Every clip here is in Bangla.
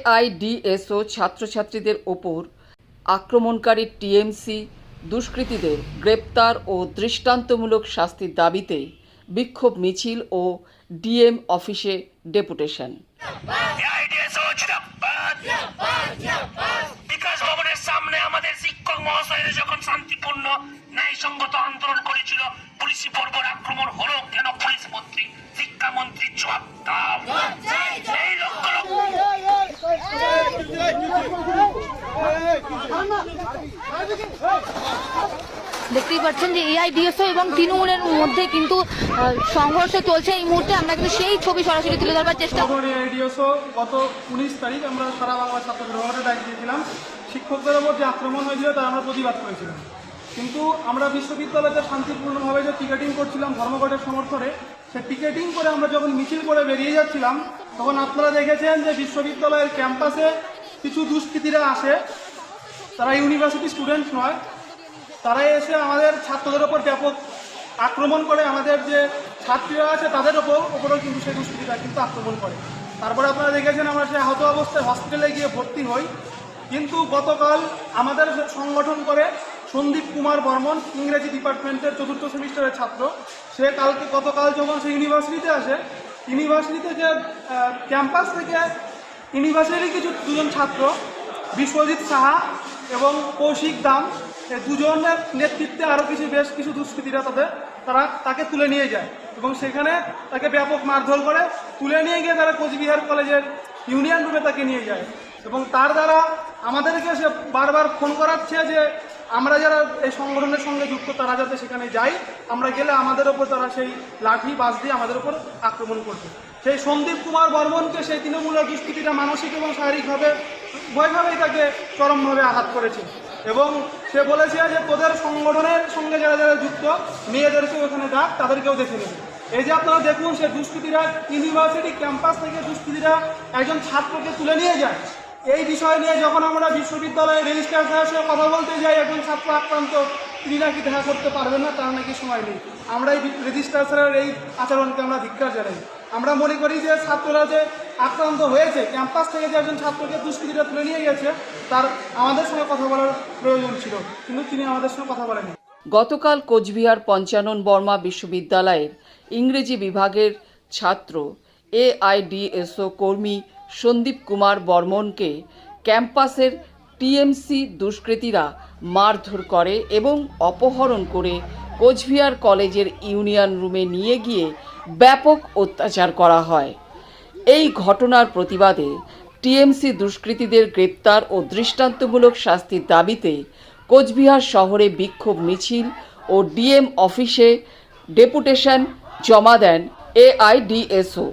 এআইডিএসও ছাত্রছাত্রীদের ওপর আক্রমণকারী টিএমসি দুষ্কৃতীদের গ্রেপ্তার ও দৃষ্টান্তমূলক শাস্তির দাবিতে বিক্ষোভ মিছিল ও ডিএম অফিসে ডেপুটেশন। যখন শান্তিপূর্ণ, ন্যায়সঙ্গত আন্দোলন করেছিল, পুলিশি বর্বর আক্রমণ হলো কেন পুলিশ মন্ত্রী জবাব দেখতেই পাচ্ছেন যে এআইডিএসও এবং তৃণমূলের মধ্যে কিন্তু সংঘর্ষ চলছে এই মুহূর্তে। আমরা কিন্তু সেই ছবি সরাসরি তুলে ধরবার চেষ্টা খবর এডিওসও গত উনিশ তারিখ আমরা সারা বাংলা ছাত্র সংগঠনে ডাক দিয়েছিলাম। শিক্ষকদের ওপর যে আক্রমণ হয়েছিল তার আমরা প্রতিবাদ করেছিলাম। কিন্তু আমরা বিশ্ববিদ্যালয়তে শান্তিপূর্ণভাবে যে টিকেটিং করছিলাম ধর্মঘটের সমর্থনে, সে টিকেটিং করে আমরা যখন মিছিল করে বেরিয়ে যাচ্ছিলাম, তখন আপনারা দেখেছেন যে বিশ্ববিদ্যালয়ের ক্যাম্পাসে কিছু দুষ্কৃতীরা আসে। তারা ইউনিভার্সিটি স্টুডেন্ট নয়। তারা এসে আমাদের ছাত্রদের ওপর ব্যাপক আক্রমণ করে। আমাদের যে ছাত্রীরা আছে, তাদের ওপর ওপরেও কিন্তু সেই দুষ্কৃতীরা কিন্তু আক্রমণ করে। তারপরে আপনারা দেখেছেন আমরা সে আহত অবস্থায় হসপিটালে গিয়ে ভর্তি হই। কিন্তু গতকাল আমাদের সংগঠন করে সন্দীপ কুমার বর্মন, ইংরেজি ডিপার্টমেন্টের চতুর্থ সেমিস্টারের ছাত্র। সে কালকে গতকাল যখন সে ইউনিভার্সিটিতে আসে ইউনিভার্সিটি থেকে ক্যাম্পাস থেকে ইউনিভার্সিটির কিছু দুজন ছাত্র, বিশ্বজিৎ সাহা এবং কৌশিক দাম দুজনের নেতৃত্বে আরও কিছু বেশ কিছু দুষ্কৃতীরা তাদের, তারা তাকে তুলে নিয়ে যায় এবং সেখানে তাকে ব্যাপক মারধর করে, তুলে নিয়ে গিয়ে তারা কোচবিহার কলেজের ইউনিয়ন রুমে তাকে নিয়ে যায় এবং তার দ্বারা আমাদেরকে সে বারবার ফোন করাচ্ছে যে, আমরা যারা এই সংগঠনের সঙ্গে যুক্ত, তারা যাতে সেখানে যাই, আমরা গেলে আমাদের ওপর তারা সেই লাঠি বাস দিয়ে আমাদের ওপর আক্রমণ করবে। সেই সন্দীপ কুমার বর্মনকে সেই তৃণমূলের দুষ্কৃতিটা মানসিক এবং শারীরিকভাবে উভয়ভাবেই তাকে চরমভাবে আঘাত করেছে। এবং সে বলেছে যে তোদের সংগঠনের সঙ্গে যারা যারা যুক্ত, মেয়েদেরকে ওখানে ডাক, তাদেরকেও দেখে নেবে। এই যে আপনারা দেখুন, সে দুষ্কৃতীরা ইউনিভার্সিটি ক্যাম্পাস থেকে দুষ্কৃতীরা একজন ছাত্রকে তুলে নিয়ে যায়। এই বিষয় নিয়ে যখন আমরা বিশ্ববিদ্যালয়ে রেজিস্ট্রার সাহেবের সঙ্গে কথা বলতে যাই, একজন ছাত্র আক্রান্ত, তিনি নাকি দেখা করতে পারবেন না, তার নাকি সময় নেই। আমরা এই রেজিস্ট্রার স্যারের এই আচরণকে আমরা ধিক্কার জানাই। আমরা মনে করি যে ছাত্ররা যে আক্রান্ত হয়েছে। ক্যাম্পাস থেকে যে একজন ছাত্রকে দুষ্কৃতীরা তুলে নিয়ে গেছে, তার আমাদের সঙ্গে কথা বলার প্রয়োজন ছিল, কিন্তু তিনি আমাদের সঙ্গে কথা বলেনি গতকাল কোচবিহার পঞ্চানন বর্মা বিশ্ববিদ্যালয়ের ইংরেজি বিভাগের ছাত্র, এআইডিএসও কর্মী সন্দীপ কুমার বর্মনকে ক্যাম্পাসের টিএমসি দুষ্কৃতীরা মারধর করে এবং অপহরণ করে কোচবিহার কলেজের ইউনিয়ন রুমে নিয়ে গিয়ে ব্যাপক অত্যাচার করা হয়। এই ঘটনার প্রতিবাদে টিএমসি দুষ্কৃতীদের গ্রেপ্তার ও দৃষ্টান্তমূলক শাস্তির দাবিতে কোচবিহার শহরে বিক্ষোভ মিছিল ও ডিএম অফিসে ডেপুটেশন জমা দেন এআইডিএসও।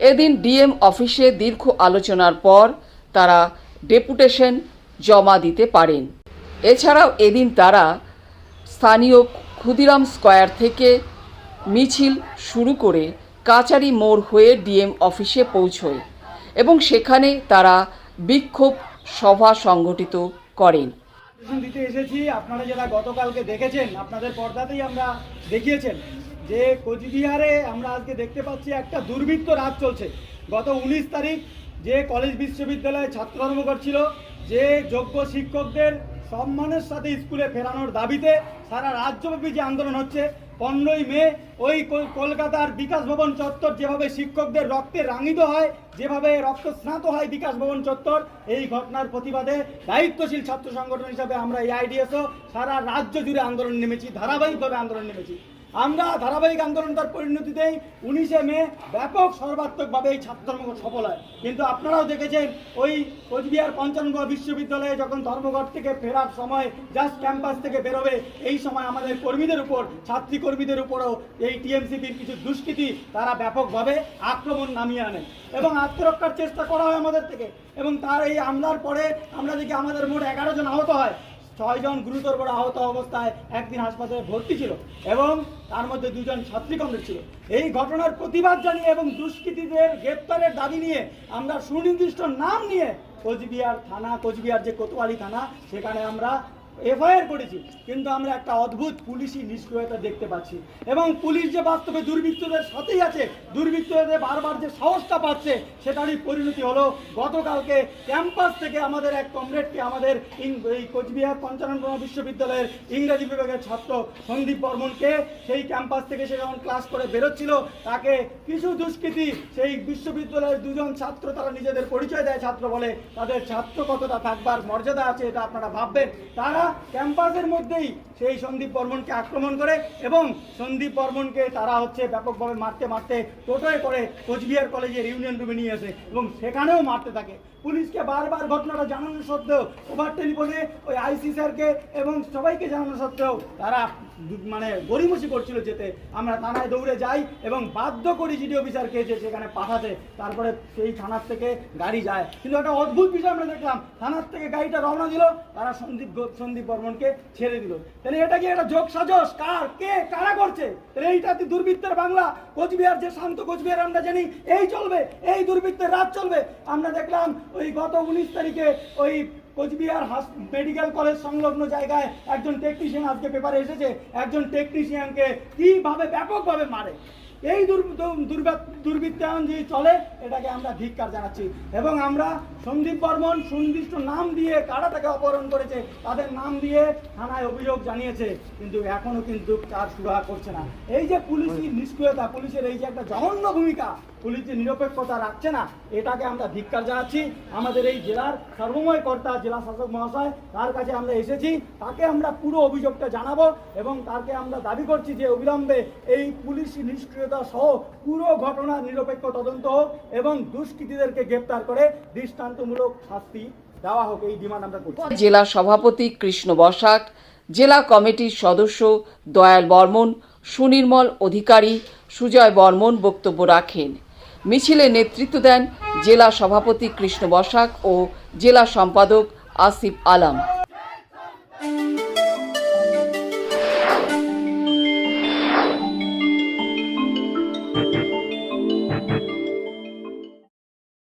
এদিন ডিএম অফিসে দীর্ঘ আলোচনার পর তারা ডেপুটেশন জমা দিতে পারেন। এছাড়াও এদিন তারা স্থানীয় ক্ষুদিরাম স্কয়ার থেকে মিছিল শুরু করে কাচারি মোড় হয়ে ডিএম অফিসে পৌঁছয় এবং সেখানে তারা বিক্ষোভ সভা সংগঠিত করেন। দিতে এসেছি। আপনারা যারা গতকালকে দেখেছেন, আপনাদের পর্দাতেই আমরা দেখিয়েছেন যে কোচবিহারে আমরা আজকে দেখতে পাচ্ছি একটা দুর্বৃত্ত রাত চলছে। গত উনিশ তারিখ যে কলেজ বিশ্ববিদ্যালয়ে ছাত্র ধর্মঘট ছিল, যে যোগ্য শিক্ষকদের সম্মানের সাথে স্কুলে ফেরানোর দাবিতে সারা রাজ্যব্যাপী যে আন্দোলন হচ্ছে পনেরোই মে ওই কলকাতার বিকাশ ভবন চত্বর যেভাবে শিক্ষকদের রক্তে রাঙিত হয়, যেভাবে রক্ত স্নাত হয় বিকাশ ভবন চত্বর, এই ঘটনার প্রতিবাদে দায়িত্বশীল ছাত্র সংগঠন হিসাবে আমরা এই আইডিএসও সারা রাজ্য জুড়ে আন্দোলন নেমেছি, ধারাবাহিকভাবে আন্দোলন নেমেছি। আমরা ধারাবাহিক আন্দোলন তার পরিণতিতেই উনিশে মে ব্যাপক সর্বাত্মকভাবে এই ছাত্র ধর্মঘট সফল হয়। কিন্তু আপনারাও দেখেছেন, ওই কোচবিহার পঞ্চানন বিশ্ববিদ্যালয়ে যখন ধর্মঘট থেকে ফেরার সময় জাস্ট ক্যাম্পাস থেকে বেরোবে, এই সময় আমাদের কর্মীদের উপর, ছাত্রী কর্মীদের উপরও এই টিএমসিপির কিছু দুষ্কৃতী তারা ব্যাপকভাবে আক্রমণ নামিয়ে আনে এবং আত্মরক্ষার চেষ্টা করা হয় আমাদের থেকে। এবং তার এই হামলার পরে আমরা দেখি আমাদের মোট এগারো জন আহত হয়। ছয়জন গুরুতর আহত অবস্থায় একদিন হাসপাতালে ভর্তি ছিল এবং তার মধ্যে দুজন ছাত্রী কমরেড ছিল। এই ঘটনার প্রতিবাদ জানিয়ে এবং দুষ্কৃতীদের গ্রেপ্তারের দাবি নিয়ে আমরা সুনির্দিষ্ট নাম নিয়ে কোচবিহার থানা, কোচবিহার যে কোতোয়ালি থানা, সেখানে আমরা এফআইআর করেছি, কিন্তু আমরা একটা অদ্ভুত পুলিশি নিষ্ক্রিয়তা দেখতে পাচ্ছি। এবং পুলিশ যে বাস্তবে দুর্বৃত্তদের সাথেই আছে, দুর্বৃত্তদের বারবার যে সাহসটা পাচ্ছে, সেটারই পরিণতি হলো গতকালকে ক্যাম্পাস থেকে আমাদের এক কমরেডকে আমাদের এই কোচবিহার পঞ্চানন বিশ্ববিদ্যালয়ের ইংরেজি বিভাগের ছাত্র সন্দীপ বর্মনকে, সেই ক্যাম্পাস থেকে সে যখন ক্লাস করে বেরোচ্ছিল, তাকে কিছু দুষ্কৃতি সেই বিশ্ববিদ্যালয়ের দুজন ছাত্র তারা নিজেদের পরিচয় দেয় ছাত্র বলে, তাদের ছাত্র কতটা থাকবার মর্যাদা আছে, এটা আপনারা ভাববেন। তারা ক্যাম্পাসের মধ্যেই সেই সন্দীপ বর্মনকে আক্রমণ করে এবং সন্দীপ বর্মনকে তারা হচ্ছে ব্যাপকভাবে মারতে মারতে টোটোয় করে কোচবিহার কলেজের ইউনিয়ন রুমে নিয়ে আসে এবং সেখানেও মারতে থাকে। পুলিশকে বারবার ঘটনাটা জানানো সত্ত্বেও ওভার টেলিফোনে ওই আইসি স্যারকে এবং সবাইকে জানানো সত্ত্বেও তারা মানে গড়িমসি করছিল যেতে। আমরা থানায় দৌড়ে যাই এবং বাধ্য করি জিডি অফিসারকে যে সেখানে পাঠাতে। তারপরে সেই থানার থেকে গাড়ি যায়। কিন্তু একটা অদ্ভুত বিষয় আমরা দেখলাম, থানার থেকে গাড়িটা রওনা দিল, তারা সন্দীপ সন্দীপ বর্মনকে ছেড়ে দিল। তাহলে এটা কি একটা যোগ সাজস কার? কে? কারা করছে? তাহলে এইটা কি দুর্বৃত্তের বাংলা। কোচবিহার যে শান্ত কোচবিহার আমরা জানি, এই চলবে, এই দুর্বৃত্তের রাত চলবে। আমরা দেখলাম ওই গত উনিশ তারিখে ওই কোচবিহার মেডিকেল কলেজ সংলগ্ন জায়গায় একজন টেকনিশিয়ান আজকে পেপারে এসেছে। একজন টেকনিশিয়ানকে কীভাবে ব্যাপকভাবে মারে? এই দুর্বৃত্তায়ন যে চলে, এটাকে আমরা ধিক্কার জানাচ্ছি। এবং আমরা সন্দীপ বর্মন সুনির্দিষ্ট নাম দিয়ে কারা তাকে অপহরণ করেছে, তাদের নাম দিয়ে থানায় অভিযোগ জানিয়েছে। কিন্তু এখনও কিন্তু তার সুরাহা করছে না। এই যে পুলিশি নিষ্ক্রিয়তা, পুলিশের এই যে একটা জঘন্য ভূমিকা পুলিশ যে নিরপেক্ষতা রাখছে না, এটাকে আমরা ধিক্কার জানাচ্ছি। আমাদের এই জেলার সর্বময় কর্তা জেলা শাসক মহাশয়, তার কাছে আমরা এসেছি। তাকে আমরা পুরো অভিযোগটা জানাব এবং তাকে আমরা দাবি করছি যে অবিলম্বে এই পুলিশি নিষ্ক্রিয়তা সহ পুরো ঘটনার নিরপেক্ষ তদন্ত হোক এবং দুষ্কৃতীদেরকে গ্রেপ্তার করে দৃষ্টান্তমূলক শাস্তি দেওয়া হোক। এই ডিমান্ড আমরা করছি। জেলা সভাপতি কৃষ্ণ বসাক, জেলা কমিটির সদস্য দয়াল বর্মন, সুনির্মল অধিকারী সুজয় বর্মন বক্তব্য রাখেন। মিছিলে নেতৃত্ব দেন জেলা সভাপতি কৃষ্ণ বসাক ও জেলা সম্পাদক আসিফ আলম।